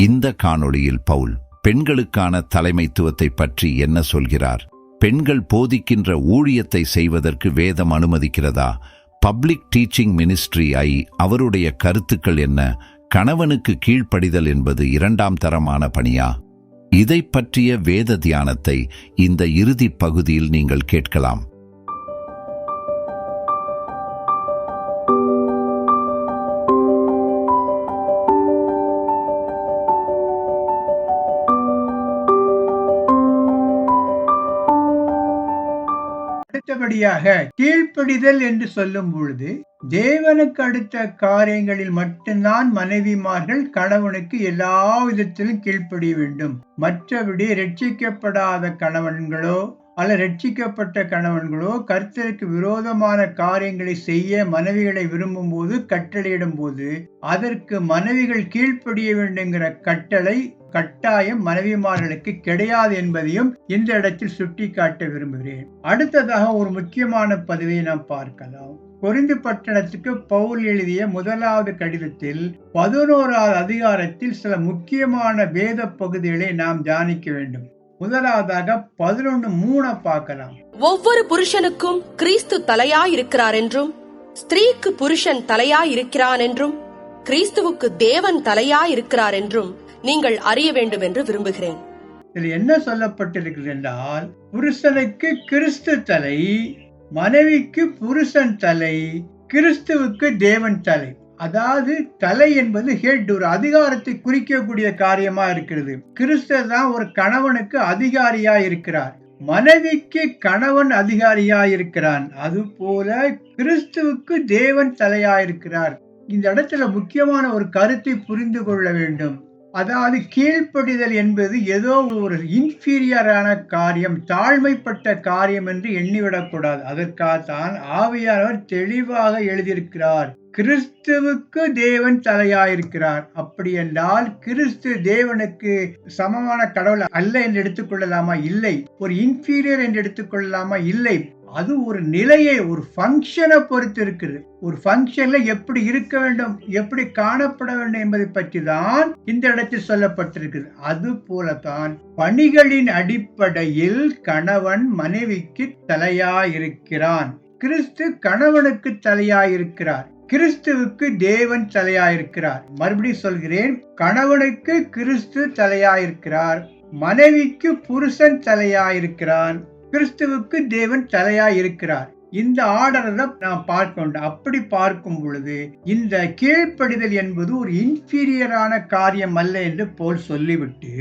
இந்த காணொளியில் பவுல் பெண்களுக்கான தலைமைத்துவத்தை பற்றி என்ன சொல்கிறார்? பெண்கள் போதிக்கின்ற ஊழியத்தை செய்வதற்கு வேதம் அனுமதிக்கிறதா? பப்ளிக் டீச்சிங் மினிஸ்ட்ரி ஐ அவருடைய கருத்துக்கள் என்ன? கணவனுக்கு கீழ்ப்படிதல் என்பது இரண்டாம் தரமான பணியா? இதை பற்றிய வேத தியானத்தை இந்த இறுதிப் பகுதியில் நீங்கள் கேட்கலாம். அடுத்தபடியாக கீழ்ப்படிதல் என்று சொல்லும் பொழுது தேவனுக்கு அடுத்த காரியங்களில் மட்டும்தான் மனைவிமார்கள் கணவனுக்கு எல்லா விதத்திலும் கீழ்ப்படிய வேண்டும். மற்றபடி ரட்சிக்கப்படாத கணவன்களோ அல்ல ரட்சிக்கப்பட்ட கணவன்களோ கர்த்தருக்கு விரோதமான காரியங்களை செய்ய மனைவிகளை விரும்பும் போது கட்டளையிடும் போது அதற்கு மனைவிகள் கீழ்ப்படிய வேண்டுங்கிற கட்டளை கட்டாயம் மனைவிமார்களுக்கு கிடையாது என்பதையும் இந்த இடத்தில் சுட்டிக்காட்ட விரும்புகிறேன். அடுத்ததாக ஒரு முக்கியமான பதவியை நாம் பார்க்கலாம். கொரிந்து பட்டணத்துக்கு பவுல் எழுதிய முதலாவது கடிதத்தில் பதினோராவது அதிகாரத்தில் சில முக்கியமான வேத பகுதிகளை நாம் தியானிக்க வேண்டும். முதலாவதாக பதினொன்னு மூண பார்க்கலாம். ஒவ்வொரு புருஷனுக்கும் கிறிஸ்து தலையாயிருக்கிறார் என்றும் ஸ்திரீக்கு புருஷன் தலையாயிருக்கிறான் என்றும் கிறிஸ்துவுக்கு தேவன் தலையாயிருக்கிறார் என்றும் நீங்கள் அறிய வேண்டும் என்று விரும்புகிறேன். இதில் என்ன சொல்லப்பட்டிருக்கிறது என்றால் புருஷனுக்கு கிறிஸ்து தலை மனைவிக்கு புருஷன் தலை கிறிஸ்துவுக்கு தேவன் தலை. அதாவது தலை என்பது ஹெட் ஒரு அதிகாரத்தை குறிக்கக்கூடிய காரியமா இருக்கிறது. கிறிஸ்து தான் ஒரு கணவனுக்கு அதிகாரியா இருக்கிறார். மனைவிக்கு கணவன் அதிகாரியா இருக்கிறான். அது போல கிறிஸ்துவுக்கு தேவன் தலையா இருக்கிறார். இந்த இடத்துல முக்கியமான ஒரு கருத்தை புரிந்து கொள்ள வேண்டும். அதாவது கீழ்ப்படிதல் என்பது ஏதோ ஒரு இன்ஃபீரியரான காரியம் தாழ்மைப்பட்ட காரியம் என்று எண்ணிவிடக்கூடாது. அதற்காகத்தான் ஆவியானவர் தெளிவாக எழுதியிருக்கிறார். கிறிஸ்துவுக்கு தேவன் தலையாயிருக்கிறார். அப்படி என்றால் கிறிஸ்து தேவனுக்கு சமமான கடவுள் அல்ல என்று எடுத்துக்கொள்ளலாமா? இல்லை. ஒரு இன்ஃபீரியர் என்று எடுத்துக்கொள்ளலாமா? இல்லை. அது ஒரு நிலையை ஒரு ஃபங்க்ஷனை பொறுத்து இருக்குது ஒரு ஃபங்க்ஷன்ல எப்படி இருக்க வேண்டும் எப்படி காணப்பட வேண்டும் என்பதை பற்றி தான் இந்த இடத்தில் சொல்லப்பட்டிருக்குது அது போலதான் பணிகளின் அடிப்படையில் கணவன் மனைவிக்கு தலையாயிருக்கிறான். கிறிஸ்து கணவனுக்கு தலையாயிருக்கிறார். கிறிஸ்துவுக்கு தேவன் தலையாயிருக்கிறார். மறுபடியும் சொல்கிறேன் கணவனுக்கு கிறிஸ்து தலையாயிருக்கிறார் மனைவிக்கு புருஷன் தலையாயிருக்கிறான் கிறிஸ்துவுக்கு தேவன் தலையாய் இருக்கிறார் இந்த ஆர்டரை தான் நாம் பார்க்க வேண்டும் அப்படி பார்க்கும் பொழுது இந்த கீழ்ப்படிதல் என்பது ஒரு இன்ஃபீரியரான காரியம் அல்ல என்று போல் சொல்லிவிட்டு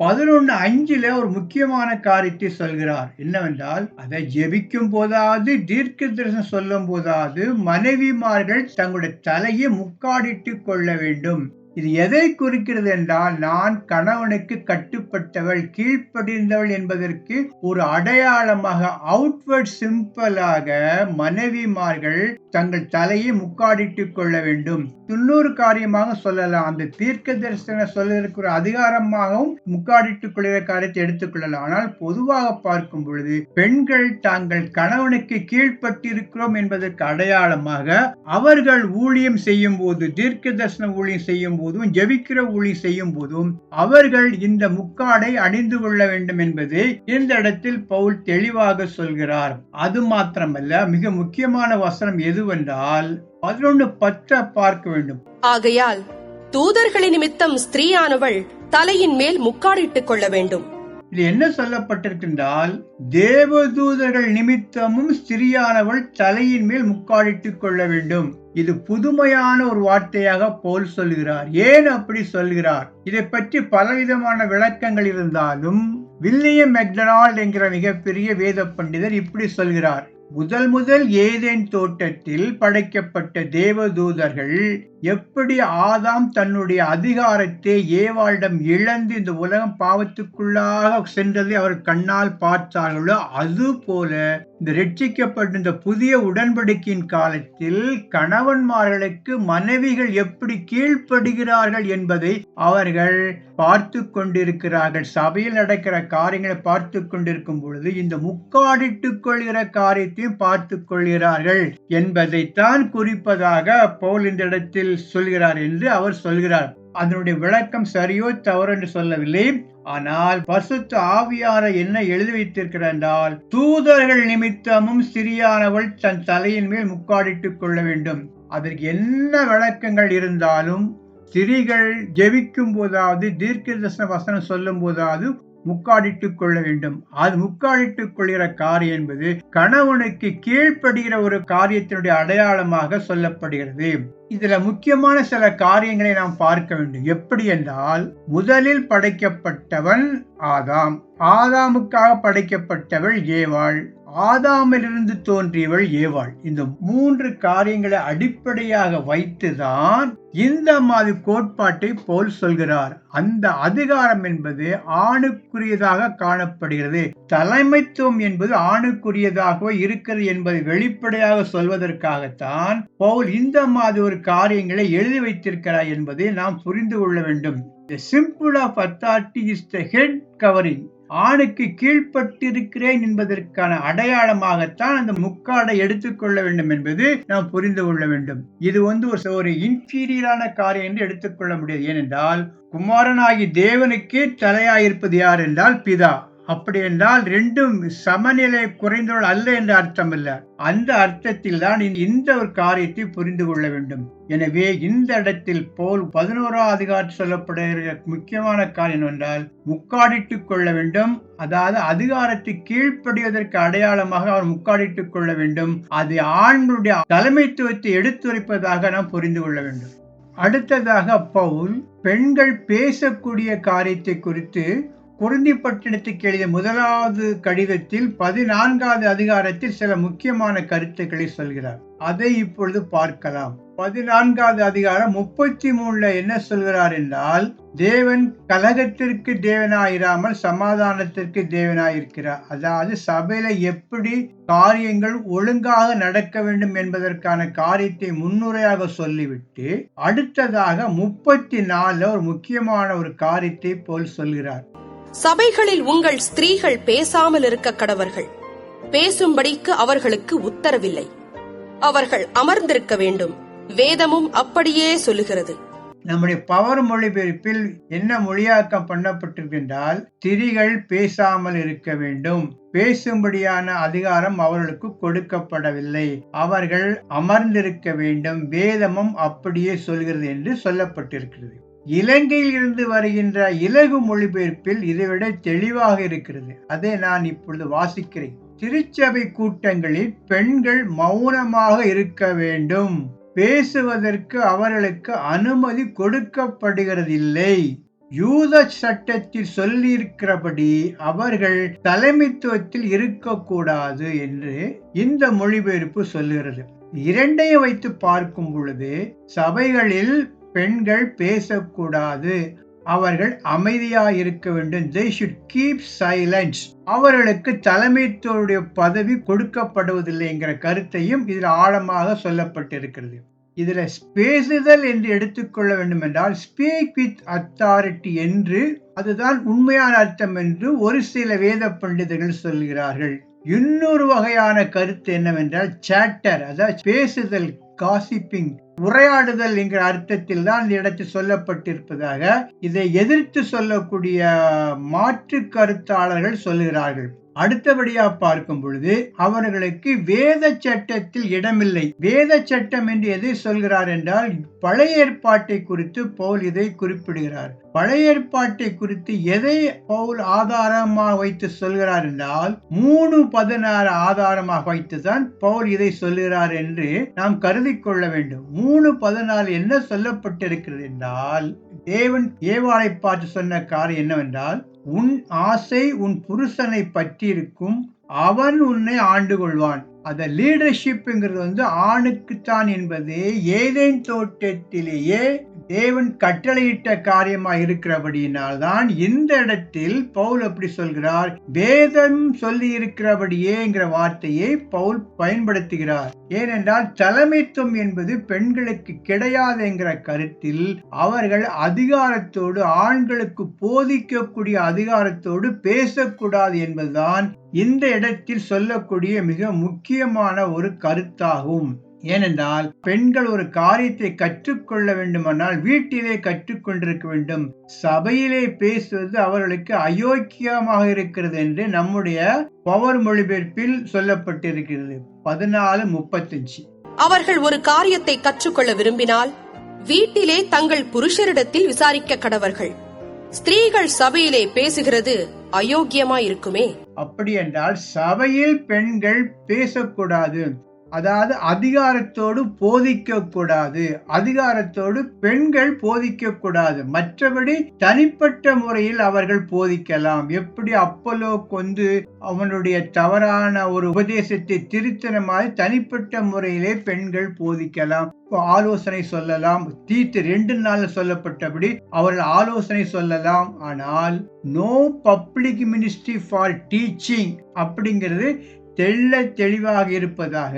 பதினொன்னு அஞ்சுல ஒரு முக்கியமான காரியத்தை சொல்கிறார். என்னவென்றால் அதை ஜெபிக்கும் போதாவது தீர்க்க தரிசனம் சொல்லும் போதாவது மனைவிமார்கள் தங்களுடைய தலையை முக்காடிட்டு கொள்ள வேண்டும். இது எதை குறிக்கிறது என்றால் நான் கணவனுக்கு கட்டுப்பட்டவள் கீழ்ப்படிந்தவள் என்பதற்கு ஒரு அடையாளமாக அவுட்வர்ட் சிம்பிளாக மனைவிமார்கள் தங்கள் தலையை முக்காடிட்டு கொள்ள வேண்டும். துன்னூறு காரியமாக சொல்லலாம். அந்த தீர்க்க தரிசன சொல்லிருக்கிற அதிகாரமாகவும் முக்காடிட்டுக் கொள்கிற காரியத்தை எடுத்துக்கொள்ளலாம் ஆனால் பொதுவாக பார்க்கும் பொழுது பெண்கள் தாங்கள் கணவனுக்கு கீழ்ப்பட்டிருக்கிறோம் என்பதற்கு அடையாளமாக அவர்கள் ஊழியம் செய்யும் போது தீர்க்க தரிசன ஊழியம் செய்யும் போதும் ஜெபிக்கிற ஊழியம் செய்யும் போதும் அவர்கள் இந்த முக்காடை அணிந்து கொள்ள வேண்டும் என்பதை இந்த இடத்தில் பவுல் தெளிவாக சொல்கிறார். அது மாத்திரமல்ல மிக முக்கியமான வசனம் எது எதுவென்றால் பதினொன்னு பற்ற பார்க்க வேண்டும். ஆகையால் தூதர்களின் நிமித்தம் ஸ்திரீயானவள் தலையின் மேல் முக்காடிட்டுக் கொள்ள வேண்டும். இது என்ன சொல்லப்பட்டிருக்கின்றால் தேவதூதர்கள் நிமித்தமும் ஸ்திரியானவள் தலையின் மேல் முக்காடிட்டுக் கொள்ள வேண்டும். இது புதுமையான ஒரு வார்த்தையாக போல் சொல்கிறார். ஏன் அப்படி சொல்கிறார்? இதை பற்றி பலவிதமான விளக்கங்கள் இருந்தாலும் வில்லியம் மெக்டனால்ட் என்கிற மிகப்பெரிய வேத பண்டிதர் இப்படி சொல்கிறார். முதல் முதல் ஏதேன் தோட்டத்தில் படைக்கப்பட்ட தேவதூதர்கள் எப்படி ஆதாம் தன்னுடைய அதிகாரத்தை ஏவாளிடம் இழந்து இந்த உலகம் பாவத்துக்குள்ளாக சென்றதை அவர் கண்ணால் பார்த்தார்களோ அது போல இந்த ரட்சிக்கப்பட்ட இந்த புதிய உடன்படிக்கையின் காலத்தில் கணவன்மார்களுக்கு மனைவிகள் எப்படி கீழ்ப்படுகிறார்கள் என்பதை அவர்கள் பார்த்து கொண்டிருக்கிறார்கள். சபையில் நடக்கிற காரியங்களை பார்த்து கொண்டிருக்கும் பொழுது இந்த முக்காடிட்டுக் கொள்கிற காரியத்தையும் பார்த்து கொள்கிறார்கள் என்பதைத்தான் குறிப்பதாக பவுல் இந்த இடத்தில் சொல்கிறார் என்று அவர் சொல்கிறார். அதனுடைய விளக்கம் சரியோ தவறு என்று சொல்லவில்லை. ஆனால் பசுத்த ஆவியார என்ன எழுதி வைத்திருக்கிறார் என்றால் தூதர்கள் நிமித்தமும் சிறியானவள் தன் தலையின் மேல் முக்காடிட்டுக் கொள்ள வேண்டும். அதற்கு என்ன விளக்கங்கள் இருந்தாலும் ஸ்திரீகள் ஜெபிக்கும் போதாவது தீர்க்க தரிசன வசனம் சொல்லும் போதாவது முக்காடிட்டுக் கொள்ள வேண்டும். அது முக்காடிட்டுக் கொள்கிற காரியம் என்பது கணவனுக்கு கீழ்ப்படுகிற ஒரு காரியத்தினுடைய அடையாளமாக சொல்லப்படுகிறது. இதுல முக்கியமான சில காரியங்களை நாம் பார்க்க வேண்டும். எப்படி என்றால் முதலில் படைக்கப்பட்டவன் ஆதாம். ஆதாமுக்காக படைக்கப்பட்டவள் ஏவாள். ஆதாமிலிருந்து தோன்றியவள் ஏவாள். இந்த மூன்று காரியங்களை அடிப்படையாக வைத்துதான் இந்த மாதிரி கோட்பாட்டை போல் சொல்கிறார். அந்த அதிகாரம் என்பது ஆணுக்குரியதாக காணப்படுகிறது. தலைமைத்துவம் என்பது ஆணுக்குரியதாகவே இருக்கிறது என்பதை வெளிப்படையாக சொல்வதற்காகத்தான் பவுல் இந்த மாதிரி ஒரு காரியங்களை எழுதி வைத்திருக்கிறார் என்பதை நாம் புரிந்து கொள்ள வேண்டும். The symbol of authority is the head covering ஆணுக்கு கீழ்ப்பட்டிருக்கிறேன் என்பதற்கான அடையாளமாகத்தான் அந்த முக்காடை எடுத்துக்கொள்ள வேண்டும் என்பது நாம் புரிந்து கொள்ள வேண்டும். இது வந்து ஒரு ஒரு இன்ஃபீரியரான காரியம் என்று எடுத்துக்கொள்ள முடியாது. ஏனென்றால் குமாரனாகி தேவனுக்கே தலையாயிருப்பது யார் என்றால் பிதா. அப்படி என்றால் ரெண்டும் சமநிலை குறைந்தவள் அல்ல என்ற அர்த்தம் அல்ல அந்த அர்த்தத்தில் தான் இந்த ஒரு காரியத்தை புரிந்து கொள்ள வேண்டும். எனவே இந்த இடத்தில் போல் பதினோராம் அதிகாரம் சொல்லப்படுகிற முக்கியமான காரியம் என்றால் முக்காடிட்டுக் கொள்ள வேண்டும். அதாவது அதிகாரத்தை கீழ்ப்படிவதற்கு அடையாளமாக அவர் முக்காடிட்டுக் கொள்ள வேண்டும். அது ஆண்களுடைய தலைமைத்துவத்தை எடுத்துரைப்பதாக நாம் புரிந்து கொள்ள வேண்டும். அடுத்ததாக பவுல் பெண்கள் பேசக்கூடிய காரியத்தை குறித்து குருந்திப்பட்டினத்துக்கு எழுதிய முதலாவது கடிதத்தில் பதினான்காவது அதிகாரத்தில் சில முக்கியமான கருத்துக்களை சொல்கிறார். அதை இப்பொழுது பார்க்கலாம். பதினான்காவது அதிகாரம் முப்பத்தி மூணுல என்ன சொல்கிறார் என்றால் தேவன் கலகத்திற்கு தேவனாயிராமல் சமாதானத்திற்கு தேவனாயிருக்கிறார். அதாவது சபையில எப்படி காரியங்கள் ஒழுங்காக நடக்க வேண்டும் என்பதற்கான காரியத்தை முன்னுரையாக சொல்லிவிட்டு அடுத்ததாக முப்பத்தி நாலுல ஒரு முக்கியமான ஒரு காரியத்தை போல் சொல்கிறார். சபைகளில் உங்கள் ஸ்திரீகள் பேசாமல் இருக்க கடவர்கள். பேசும்படிக்கு அவர்களுக்கு உத்தரவில்லை. அவர்கள் அமர்ந்திருக்க வேண்டும். வேதமும் அப்படியே சொல்லுகிறது. நம்முடைய பவர் மொழிபெயர்ப்பில் என்ன மொழியாக்கம் பண்ணப்பட்டிருக்கின்றால் திரிகள் பேசாமல் இருக்க வேண்டும். பேசும்படியான அதிகாரம் அவர்களுக்கு கொடுக்கப்படவில்லை. அவர்கள் அமர்ந்திருக்க வேண்டும். வேதமும் அப்படியே சொல்கிறது என்று சொல்லப்பட்டிருக்கிறது. இலங்கையில் இருந்து வருகின்ற இலகு மொழிபெயர்ப்பில் இதைவிட தெளிவாக இருக்கிறது. அதை நான் இப்பொழுது வாசிக்கிறேன். திருச்சபை கூட்டங்களில் பெண்கள் மௌனமாக இருக்க வேண்டும். பேசுவதற்கு அவர்களுக்கு அனுமதி கொடுக்கப்படுகிறதில்லை. யூத சட்டத்தில் சொல்லியிருக்கிறபடி அவர்கள் தலைமைத்துவத்தில் இருக்கக்கூடாது என்று இந்த மொழிபெயர்ப்பு சொல்லுகிறது. இரண்டையும் வைத்து பார்க்கும் பொழுது சபைகளில் பெண்கள் பேசக்கூடாது. அவர்கள் அமைதியாக இருக்க வேண்டும். தே ஷுட் கீப் சைலன்ஸ் அவர்களுக்கு தலைமைத்துவருடைய பதவி கொடுக்கப்படுவதில்லைங்கிற கருத்தையும் இதில் ஆழமாக சொல்லப்பட்டிருக்கிறது. இதுல பேசுதல் என்று எடுத்துக்கொள்ள வேண்டும் என்றால் ஸ்பீக் வித் அத்தாரிட்டி என்று அதுதான் உண்மையான அர்த்தம் என்று ஒரு சில வேத பண்டிதர்கள் சொல்கிறார்கள். இன்னொரு வகையான கருத்து என்னவென்றால் சாட்டர் அதாவது பேசுதல் காசிப்பிங் உரையாடுதல் என்கிற அர்த்தத்தில் தான் இந்த இடத்தில் சொல்லப்பட்டிருப்பதாக இதை எதிர்த்து சொல்லக்கூடிய மாற்று கருத்தாளர்கள் சொல்லுகிறார்கள். அடுத்தபடியா பார்க்கும் பொழுது அவர்களுக்கு வேத சட்டத்தில் இடமில்லை. வேத சட்டம் என்று எதை சொல்கிறார் என்றால் பழைய ஏற்பாட்டை குறித்து போல் இதை குறிப்பிடுகிறார். பழைய ஏற்பாட்டை குறித்து எதை பவுல் ஆதாரமாக வைத்து சொல்கிறார் என்றால் மூணு பதினாறு ஆதாரமாக வைத்துதான் பவுல் இதை சொல்கிறார் என்று நாம் கருதி கொள்ள வேண்டும். மூணு பதினாலு என்ன சொல்லப்பட்டிருக்கிறது என்றால் தேவன் ஏவாளை பார்த்து சொன்ன காரியம் என்னவென்றால் உன் ஆசை உன் புருஷனை பற்றியிருக்கும் அவன் உன்னை ஆண்டு கொள்வான். அந்த லீடர்ஷிப்ங்கிறது வந்து ஆணுக்குத்தான் என்பது ஏதேன் தோட்டத்திலேயே தேவன் கட்டளையிட்ட காரியமா இருக்கிறபடியினால் தான் இந்த இடத்தில் பவுல் அப்படி சொல்கிறார். வேதம் சொல்லி இருக்கிறபடியேங்கிற வார்த்தையை பவுல் பயன்படுத்துகிறார். ஏனென்றால் தலைமைத்துவம் என்பது பெண்களுக்கு கிடையாதுங்கிற கருத்தில் அவர்கள் அதிகாரத்தோடு ஆண்களுக்கு போதிக்கக்கூடிய அதிகாரத்தோடு பேசக்கூடாது என்பதுதான் இந்த இடத்தில் சொல்லக்கூடிய மிக முக்கியமான ஒரு கருத்தாகும். ஏனென்றால் பெண்கள் ஒரு காரியத்தை கற்றுக்கொள்ள வேண்டுமானால் வீட்டிலே கற்றுக்கொண்டிருக்க வேண்டும். சபையிலே பேசுவது அவர்களுக்கு அயோக்கியமாக இருக்கிறது என்று நம்முடைய பவர் மொழிபெயர்ப்பில் சொல்லப்பட்டிருக்கிறது. பதினாலு முப்பத்தஞ்சு. அவர்கள் ஒரு காரியத்தை கற்றுக்கொள்ள விரும்பினால் வீட்டிலே தங்கள் புருஷரிடத்தில் விசாரிக்க கடவர்கள். ஸ்திரீகள் சபையிலே பேசுகிறது அயோக்கியமாயிருக்குமே. அப்படி என்றால் சபையில் பெண்கள் பேசக்கூடாது. அதாவது அதிகாரத்தோடு போதிக்க கூடாது அதிகாரத்தோடு பெண்கள் போதிக்க கூடாது மற்றபடி தனிப்பட்ட முறையில் அவர்கள் போதிக்கலாம். எப்படி அப்பலோக்கு கொண்டு அவனுடைய தவறான ஒரு உபதேசத்தை திருத்தின மாதிரி தனிப்பட்ட முறையிலே பெண்கள் போதிக்கலாம். ஆலோசனை சொல்லலாம். தீத்து ரெண்டு நாள் சொல்லப்பட்டபடி அவர்கள் ஆலோசனை சொல்லலாம். ஆனால் no public ministry for teaching அப்படிங்கிறது தெள்ள தெளிவாக இருப்பதாக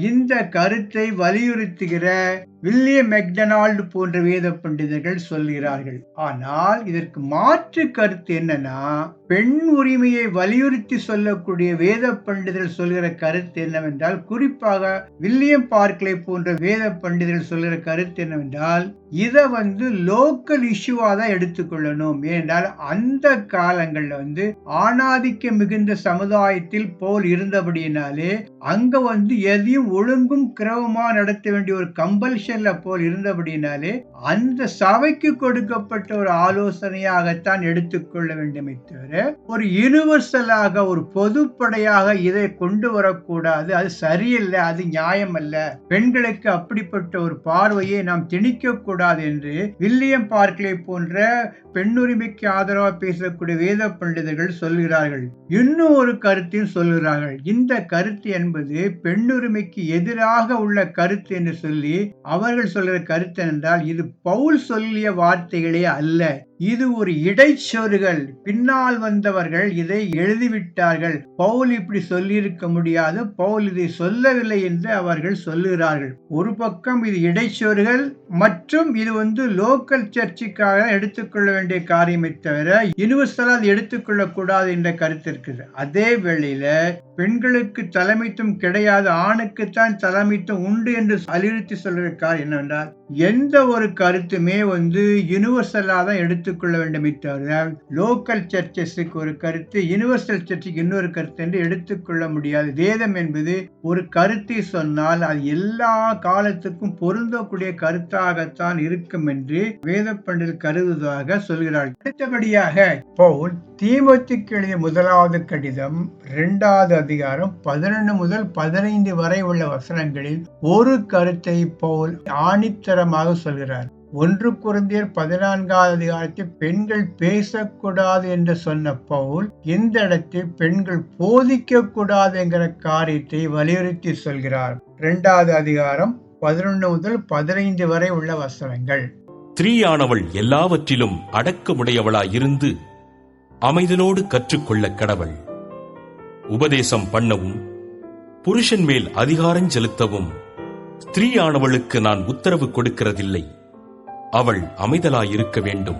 இந்த கருத்தை வலியுறுத்துகிற வில்லியம் மெக்டனால்டு போன்ற வேத பண்டிதர்கள் சொல்கிறார்கள். ஆனால் இதற்கு மாற்று கருத்து என்னன்னா பெண் உரிமையை வலியுறுத்தி சொல்லக்கூடிய வேத பண்டிதர்கள் சொல்கிற கருத்து என்னவென்றால் குறிப்பாக வில்லியம் பார்க்லே போன்ற வேத பண்டிதர்கள் சொல்கிற கருத்து என்னவென்றால் இதை வந்து லோக்கல் இஷ்யூவா தான் எடுத்துக்கொள்ளணும். ஏனென்றால் அந்த காலங்களில் வந்து ஆணாதிக்க மிகுந்த சமுதாயத்தில் போல் இருந்தபடியினாலே அங்க வந்து எதையும் ஒழுங்கும் கிரவமாக நடத்த வேண்டிய ஒரு கம்பல்ஷன்ல போல் இருந்தபடினாலே அந்த சபைக்கு கொடுக்கப்பட்ட ஒரு ஆலோசனையாகத்தான் எடுத்துக்கொள்ள வேண்டுமே தவிர ஒரு யூனிவர்சலாக ஒரு பொதுப்படையாக இதை கொண்டு வரக்கூடாது. அது சரியில்லை அது நியாயம் அல்ல பெண்களுக்கு அப்படிப்பட்ட ஒரு பார்வையை நாம் திணிக்க கூடாது என்று வில்லியம் பார்க்லே போன்ற பெண்ணுரிமைக்கு ஆதரவாக பேசக்கூடிய வேத பண்டிதர்கள் சொல்கிறார்கள். இன்னும் ஒரு கருத்தையும் சொல்கிறார்கள். இந்த கருத்து என்பது பெண்ணுரிமைக்கு எதிராக உள்ள கருத்து என்று சொல்லி அவர்கள் சொல்கிற கருத்து என்றால் இது பவுல் சொல்லிய வார்த்தைகளே அல்ல. இது ஒரு இடைச்சொருகள். பின்னால் வந்தவர்கள் இதை எழுதிவிட்டார்கள். பவுல் இப்படி சொல்லியிருக்க முடியாது. பவுல் இதை சொல்லவில்லை என்று அவர்கள் சொல்லுகிறார்கள். ஒரு பக்கம் இது இடைச்சொருகள் மற்றும் இது வந்து லோக்கல் சர்ச்சுக்காக எடுத்துக்கொள்ள வேண்டிய காரியமே தவிர யூனிவர்சலா அது எடுத்துக்கொள்ள கூடாது என்ற கருத்து இருக்குது. அதே வேளையில பெண்களுக்கு தலைமைத்துவம் கிடையாது ஆணுக்குத்தான் தலைமைத்துவம் உண்டு என்று அலிறுத்தி சொல்கிற கார் என்னவென்றால் எந்த ஒரு கருத்துமே வந்து யூனிவர்சலாக தான் எடுத்துக்கொள்ள வேண்டும் தவிர லோக்கல் சர்ச்சஸுக்கு ஒரு கருத்து யூனிவர்சல் சர்ச்சுக்கு இன்னொரு கருத்து என்று எடுத்துக்கொள்ள முடியாது. வேதம் என்பது ஒரு கருத்தை சொன்னால் அது எல்லா காலத்துக்கும் பொருந்தக்கூடிய கருத்தாகத்தான் இருக்கும் என்று வேத பண்டிதர் கருதுவதாக சொல்கிறார். அடுத்தபடியாக பவுல் தீமத்துக்கு எழுதிய முதலாவது கடிதம் இரண்டாவது அதிகாரம் பதினொன்று முதல் பதினைந்து வரை உள்ள வசனங்களில் ஒரு கருத்தை பவுல் ஆணித்தரமாக சொல்கிறார். ஒன்று குருந்தியர் பதினான்காவது அதிகாரத்தில் பெண்கள் பேசக்கூடாது என்று சொன்ன பவுல் இந்த இடத்தில் பெண்கள் போதிக்க கூடாது என்கிற காரியத்தை வலியுறுத்தி சொல்கிறார். இரண்டாவது அதிகாரம் பதினொன்று முதல் பதினைந்து வரை உள்ள வசனங்கள். ஸ்திரீயானவள் எல்லாவற்றிலும் அடக்கமுடையவளாயிருந்து அமைதலோடு கற்றுக்கொள்ள கடவள். உபதேசம் பண்ணவும் புருஷன் மேல் அதிகாரம் செலுத்தவும் ஸ்திரீயானவளுக்கு நான் உத்தரவு கொடுக்கிறதில்லை. அவள் அமைதலாயிருக்க வேண்டும்.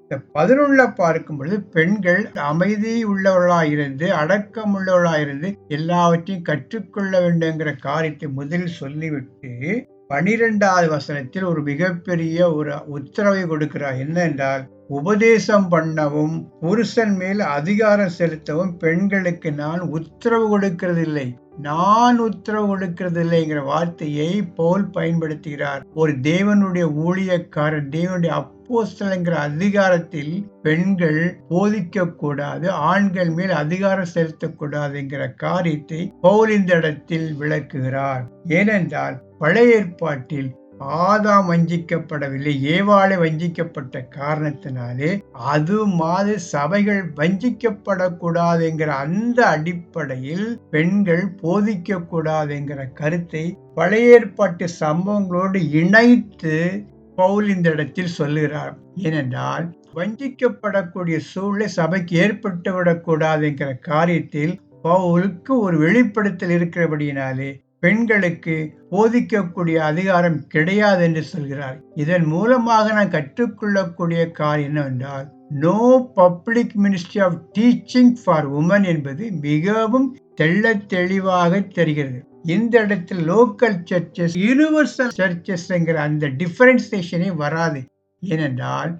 இந்த பதினொன்றுல பார்க்கும் பொழுது பெண்கள் அமைதி உள்ளவர்களாயிருந்து அடக்கம் உள்ளவர்களாயிருந்து எல்லாவற்றையும் கற்றுக்கொள்ள வேண்டுங்கிற காரியத்தை முதலில் சொல்லிவிட்டு பனிரெண்டாவது வசனத்தில் ஒரு மிகப்பெரிய ஒரு உத்தரவை கொடுக்கிறார். என்ன என்றால் உபதேசம் பண்ணவும் புருஷன் மேல் அதிகாரம் செலுத்தவும் பெண்களுக்கு நான் உத்தரவு கொடுக்கிறதில்லை. நான் உத்தரவு கொடுக்கிறதில்லைங்கிற வார்த்தையை போல் பயன்படுத்துகிறார். ஒரு தேவனுடைய ஊழியக்காரர் தேவனுடைய அப்போஸ்தலங்கிற அதிகாரத்தில் பெண்கள் போதிக்க கூடாது ஆண்கள் மேல் அதிகாரம் செலுத்தக்கூடாதுங்கிற காரியத்தை பவுல் இந்த இடத்தில் விளக்குகிறார். ஏனென்றால் பழைய ஏற்பாட்டில் ஆதாம் வஞ்சிக்கப்படவில்லை ஏவாளை வஞ்சிக்கப்பட்ட காரணத்தினாலே அது மாதிரி சபைகள் வஞ்சிக்கப்படக்கூடாதுங்கிற அந்த அடிப்படையில் பெண்கள் போதிக்க கூடாதுங்கிற கருத்தை பழைய ஏற்பாட்டு சம்பவங்களோடு இணைத்து பவுல் இந்த இடத்தில் சொல்லுகிறார். ஏனென்றால் வஞ்சிக்கப்படக்கூடிய சூழ்நிலை சபைக்கு ஏற்பட்டு விடக்கூடாதுங்கிற காரியத்தில் பவுலுக்கு ஒரு வெளிப்படுத்தல் இருக்கிறபடியினாலே பெண்களுக்கு போதிக்கக்கூடிய அதிகாரம் கிடையாது என்று சொல்கிறார். இதன் மூலமாக நான் கற்றுக்கொள்ளக்கூடிய காரியம் என்னவென்றால் no public ministry of teaching for woman என்பது மிகவும் தெள்ள தெளிவாக தெரிகிறது. இந்த இடத்தில் லோக்கல் சர்ச்சஸ் யூனிவர்சல் சர்ச்சஸ்ங்கிற அந்த டிஃபரன்சியேஷனே வராது. ஏனென்றால்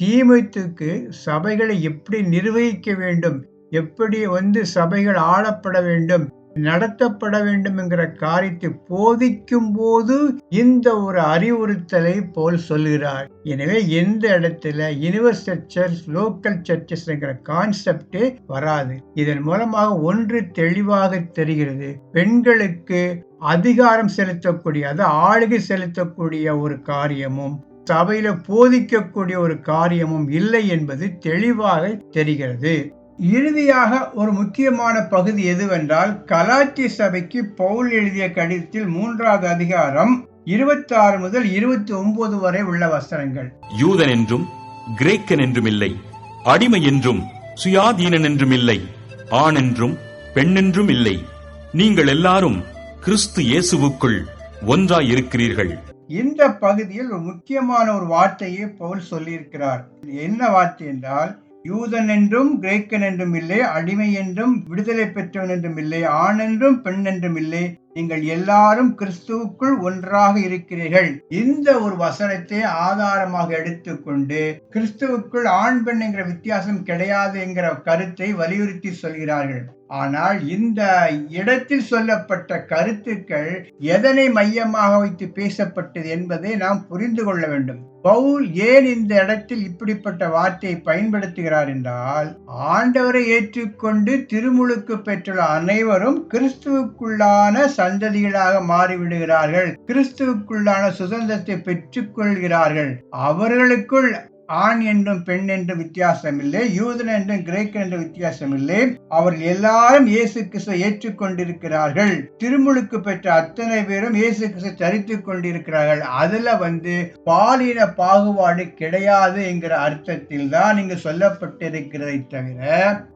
தீமைத்துக்கு சபைகளை எப்படி நிர்வகிக்க வேண்டும் எப்படி வந்து சபைகள் ஆளப்பட வேண்டும் நடத்தப்பட வேண்டும் என்கிற காரியத்தை போதிக்கும் போது இந்த ஒரு அறிவுறுத்தலை போல் சொல்கிறார். எனவே எந்த இடத்துல யுனிவர்சல் சர்ச் லோக்கல் சர்ச்சஸ்ங்கிற கான்செப்டே வராது. இதன் மூலமாக ஒன்று தெளிவாக தெரிகிறது. பெண்களுக்கு அதிகாரம் செலுத்தக்கூடிய அதாவது ஆளுகை செலுத்தக்கூடிய ஒரு காரியமும் சபையில போதிக்கக்கூடிய ஒரு காரியமும் இல்லை என்பது தெளிவாக தெரிகிறது. இறுதியாக ஒரு முக்கியமான பகுதி எதுவென்றால் கலாச்சி சபைக்கு பவுல் எழுதிய கடிதத்தில் மூன்றாவது அதிகாரம் இருபத்தி ஆறு முதல் இருபத்தி ஒன்பது வரை உள்ள வசனங்கள். யூதன் என்றும் கிரேக்கன் என்றும் இல்லை அடிமை என்றும் சுயாதீனன் என்றும் இல்லை ஆண் என்றும் பெண் என்றும் இல்லை நீங்கள் எல்லாரும் கிறிஸ்து இயேசுவுக்குள் ஒன்றாய் இருக்கிறீர்கள் இந்த பகுதியில் ஒரு முக்கியமான ஒரு வார்த்தையை பவுல் சொல்லியிருக்கிறார். என்ன வார்த்தை என்றால் யூதன் என்றும் கிரேக்கன் என்றும் இல்லை அடிமை என்றும் விடுதலை பெற்றவன் என்றும் இல்லை ஆண் என்றும் பெண் என்றும் இல்லை நீங்கள் எல்லாரும் கிறிஸ்துவுக்குள் ஒன்றாக இருக்கிறீர்கள். இந்த ஒரு வசனத்தை ஆதாரமாக எடுத்துக்கொண்டு கிறிஸ்துவுக்குள் ஆண் பெண் என்கிற வித்தியாசம் கிடையாது என்கிற கருத்தை வலியுறுத்தி சொல்கிறார்கள். ஆனால் இந்த இடத்தில் சொல்லப்பட்ட கருத்துக்கள் எதனை மையமாக வைத்து பேசப்பட்டது என்பதை நாம் புரிந்து கொள்ள வேண்டும். பவுல் ஏன் இந்த இடத்தில் இப்படிப்பட்ட வார்த்தையை பயன்படுத்துகிறார் என்றால் ஆண்டவரை ஏற்றுக்கொண்டு திருமுழுக்கு பெற்றுள்ள அனைவரும் கிறிஸ்துவுக்குள்ளான சந்ததிகளாக மாறிவிடுகிறார்கள். கிறிஸ்துவுக்குள்ளான சுதந்திரத்தை பெற்றுக்கொள்கிறார்கள். அவர்களுக்குள் ஆண் என்றும் பெண் என்றும் வித்தியாசம் இல்லை யூதன் என்றும் கிரேக்கன் என்றும் வித்தியாசம் இல்லை அவர்கள் எல்லாரும் இயேசு கிறிஸ்துவை ஏற்றுக்கொண்டிருக்கிறார்கள். திருமுழுக்கு பெற்ற அத்தனை பேரும் இயேசு கிறிஸ்து தரித்துக் கொண்டிருக்கிறார்கள். அதுல வந்து பாலின பாகுபாடு கிடையாது என்கிற அர்த்தத்தில் தான் இங்கு சொல்லப்பட்டிருக்கிறதை தவிர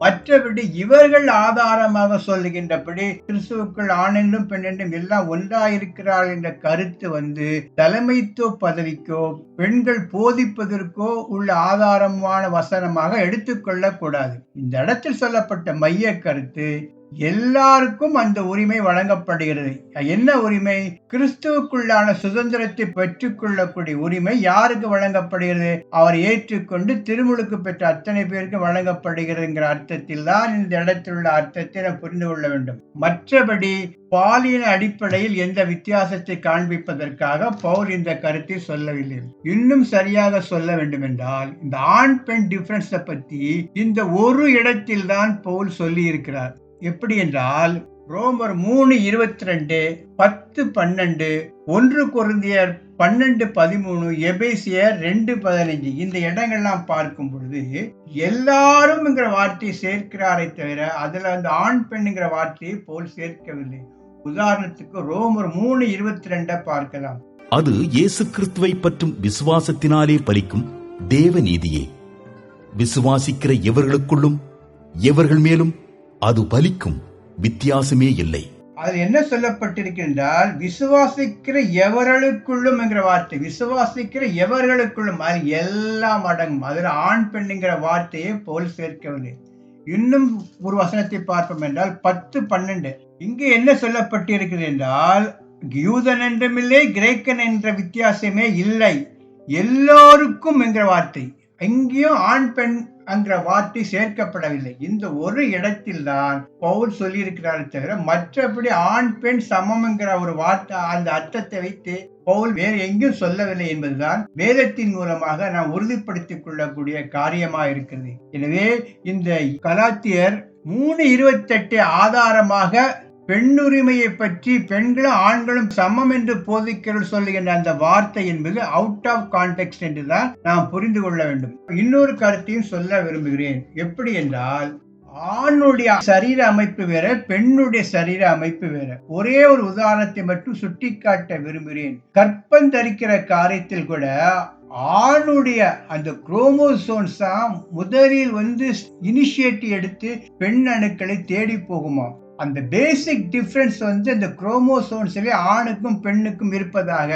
மற்றபடி இவர்கள் ஆதாரமாக சொல்லுகின்றபடி கிறிஸ்துவுக்குள் ஆண் என்றும் பெண் என்றும் எல்லாம் ஒன்றாயிருக்கிறார்கள் என்ற கருத்து வந்து தலைமைத்துவ பதவிக்கோ பெண்கள் போதிப்பதற்கோ உள்ள ஆதாரமான வசனமாக எடுத்துக்கொள்ளக்கூடாது. இந்த இடத்தில் சொல்லப்பட்ட மைய கருத்து எல்லாருக்கும் அந்த உரிமை வழங்கப்படுகிறது. என்ன உரிமை? கிறிஸ்துவுக்குள்ளான சுதந்திரத்தை பெற்றுக்கொள்ளக்கூடிய உரிமை யாருக்கு வழங்கப்படுகிறது? அவர் ஏற்றுக்கொண்டு திருமுழுக்கு பெற்ற அத்தனை பேருக்கு வழங்கப்படுகிறதுங்கிற அர்த்தத்தில் தான் இந்த இடத்தில் உள்ள அர்த்தத்தை நாம் புரிந்து கொள்ள வேண்டும். மற்றபடி பாலின அடிப்படையில் எந்த வித்தியாசத்தை காண்பிப்பதற்காக பவுல் இந்த கருத்தை சொல்லவில்லை. இன்னும் சரியாக சொல்ல வேண்டும் என்றால் இந்த ஆண் பெண் டிஃபரன்ஸை பத்தி இந்த ஒரு இடத்தில் தான் பவுல் சொல்லி இருக்கிறார் எப்படி என்றால் ரோமர் மூணு இருபத்தி ரெண்டு பத்து பன்னெண்டு ஒன்று குருந்தியர் பன்னெண்டு பதிமூணு எபேசியர் ரெண்டு பதினஞ்சு இந்த இடங்கள்லாம் பார்க்கும் பொழுது எல்லாரும்ங்கிற வார்த்தையை சேர்க்கிறாரே தவிர அதுல அந்த ஆண் பெண்ணுங்கிற வார்த்தையை போல் சேர்க்கவில்லை. உதாரணத்துக்கு ரோமர் மூணு இருபத்தி ரெண்டை பார்க்கலாம். அது இயேசு கிறிஸ்துவை பற்றும் விசுவாசத்தினாலே பலிக்கும் தேவநீதியே விசுவாசிக்கிற எவர்களுக்குள்ளும் எவர்கள் மேலும் அது பலிக்கும். வித்தியாசமே இல்லை. அதில் என்ன சொல்லப்பட்டிருக்கின்றால் விசுவாசிக்கிற எவர்களுக்குள்ளும் என்கிற வார்த்தை விசுவாசிக்கிற எவர்களுக்குள்ளும் அது எல்லாம் அடங்கும் அதில் ஆண் பெண்ணுங்கிற வார்த்தையை போல் சேர்க்கவில்லை இன்னும் ஒரு வசனத்தை பார்ப்போம் என்றால் பத்து பன்னெண்டு. இங்கே என்ன சொல்லப்பட்டிருக்கிறது என்றால் யூதன் என்றும் இல்லை கிரேக்கன் என்ற வித்தியாசமே இல்லை. எல்லோருக்கும் என்கிற வார்த்தை. எங்கேயும் ஆண் பெண் என்கிற வார்த்தை சேர்க்கப்படவில்லை. இந்த ஒரு இடத்தில் தான் பவுல் சொல்லியிருக்கிறார் தவிர மற்றபடி ஆண் பெண் சமம்ங்கிற ஒரு வார்த்தை அந்த அர்த்தத்தை வைத்து பவுல் வேறு எங்கேயும் சொல்லவில்லை என்பதுதான் வேதத்தின் மூலமாக நாம் உறுதிப்படுத்திக் கொள்ளக்கூடிய காரியமா இருக்கிறது. எனவே இந்த கலாத்தியர் மூணு இருபத்தெட்டு ஆதாரமாக பெண்ணுரிமையை பற்றி பெண்களும் ஆண்களும் சமம் என்று போதிக்கிறது சொல்லுகின்ற அந்த வார்த்தை என்பது அவுட் ஆஃப் கான்டெக்ட் என்று தான் நாம் புரிந்து கொள்ள வேண்டும். இன்னொரு கருத்தையும் சொல்ல விரும்புகிறேன். எப்படி என்றால் ஆணுடைய சரீர அமைப்பு வேற பெண்ணுடைய சரீர அமைப்பு வேற. ஒரே ஒரு உதாரணத்தை மட்டும் சுட்டிக்காட்ட விரும்புகிறேன். கற்பந்தரிக்கிற காரியத்தில் கூட ஆணுடைய அந்த குரோமோசோன்ஸ் தான் முதலில் வந்து இனிஷியேட்டிவ் எடுத்து பெண் அணுக்களை தேடி போகுமா அந்த பேசிக் டிஃப்ரென்ஸ் வந்து இந்த குரோமோசோன்ஸ்லேயே ஆணுக்கும் பெண்ணுக்கும் இருப்பதாக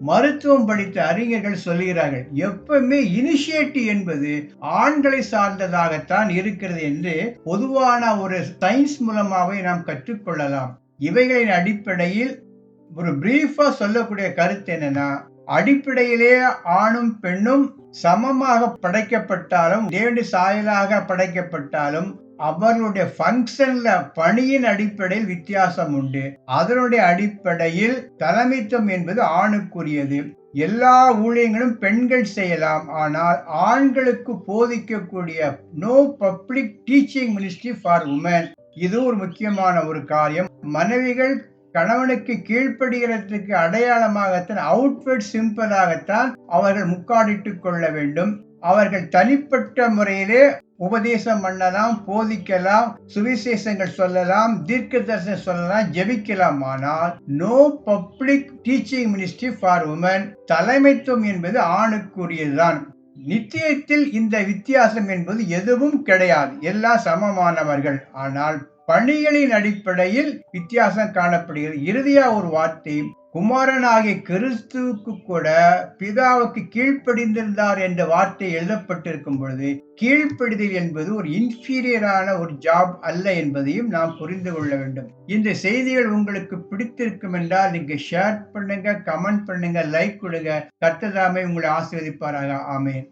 மருத்துவம் படித்த அறிஞர்கள் சொல்கிறார்கள் எப்பவுமே இனிஷியேட்டிவ் என்பது ஆண்களை சார்ந்ததாகத்தான் இருக்கிறது என்று பொதுவான ஒரு சயின்ஸ் மூலமாகவே நாம் கற்றுக்கொள்ளலாம். இவைகளின் அடிப்படையில் ஒரு பிரீஃபா சொல்லக்கூடிய கருத்து என்னன்னா அடிப்படையிலே ஆணும் பெண்ணும் சமமாக படைக்கப்பட்டாலும் தேவனுடைய சாயலாக படைக்கப்பட்டாலும் அவர்களுடைய ஃபங்க்ஷன்ல பணியின் அடிப்படையில் வித்தியாசம் உண்டு. அதனுடைய அடிப்படையில் தலைமைத்துவம் என்பது ஆணுக்குரியது. எல்லா ஊழியங்களும் பெண்கள் செய்யலாம். ஆனால் ஆண்களுக்கு போதிக்கக்கூடிய no public teaching ministry for woman இது ஒரு முக்கியமான ஒரு காரியம். மனைவிகள் கணவனுக்கு கீழ்ப்படுகிறதுக்கு அடையாளமாகத்தான் அவுட்வர்ட் சிம்பிளாகத்தான் அவர்கள் முக்காடிட்டுக் கொள்ள வேண்டும். அவர்கள் தனிப்பட்ட முறையிலே உபதேசம் பண்ணலாம் போதிக்கலாம் சுவிசேஷங்கள் சொல்லலாம் தீர்க்க தரிசனம் சொல்லலாம் ஜெபிக்கலாம் ஆனால் no public teaching ministry for woman தலைமைத்துவம் என்பது ஆணுக்குரியதுதான். நித்தியத்தில் இந்த வித்தியாசம் என்பது எதுவும் கிடையாது. எல்லாம் சமமானவர்கள். ஆனால் பணிகளின் அடிப்படையில் வித்தியாசம் காணப்படுகிறது. இறுதியா ஒரு வார்த்தை குமாரனாகிய கிறிஸ்துவுக்கு கூட பிதாவுக்கு கீழ்ப்படிந்திருந்தார் என்ற வார்த்தை எழுதப்பட்டிருக்கும் பொழுது கீழ்ப்படிதல் என்பது ஒரு இன்ஃபீரியரான ஒரு ஜாப் அல்ல என்பதையும் நாம் புரிந்து கொள்ள வேண்டும். இந்த செய்திகள் உங்களுக்கு பிடித்திருக்கும் என்றால் நீங்க ஷேர் பண்ணுங்க கமெண்ட் பண்ணுங்க லைக் கொடுங்க. கத்ததாமே உங்களை ஆசீர்வதிப்பாராக. ஆமேன்.